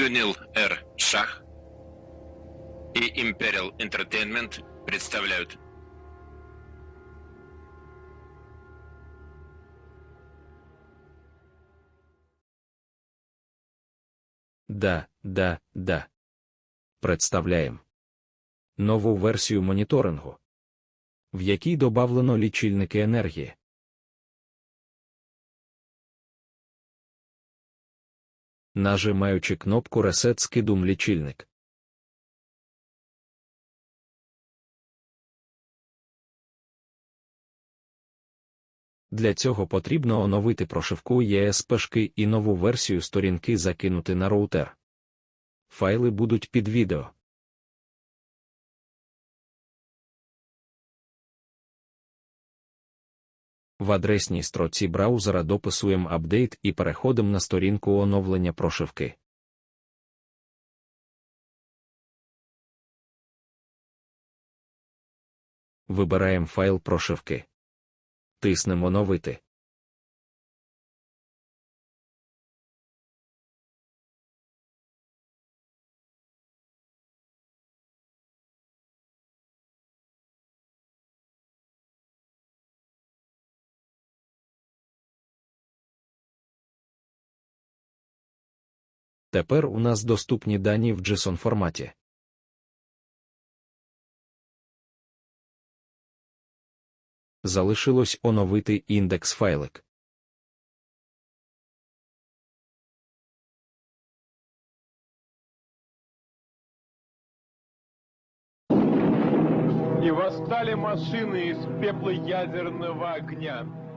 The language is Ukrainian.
Дзюнил Р. Шах и Imperial Entertainment представляют Да, да, да. Представляємо нову версію моніторингу, в якій добавлено лічильники енергії. Нажимаючи кнопку Reset скидум лічильник. Для цього потрібно оновити прошивку ЄСПшки і нову версію сторінки закинути на роутер. Файли будуть під відео. В адресній строці браузера дописуємо апдейт і переходимо на сторінку оновлення прошивки. Вибираємо файл прошивки. Тиснемо оновити. Тепер у нас доступні дані в JSON форматі. Залишилось оновити індекс файлик. И восстали машины из пепла ядерного огня.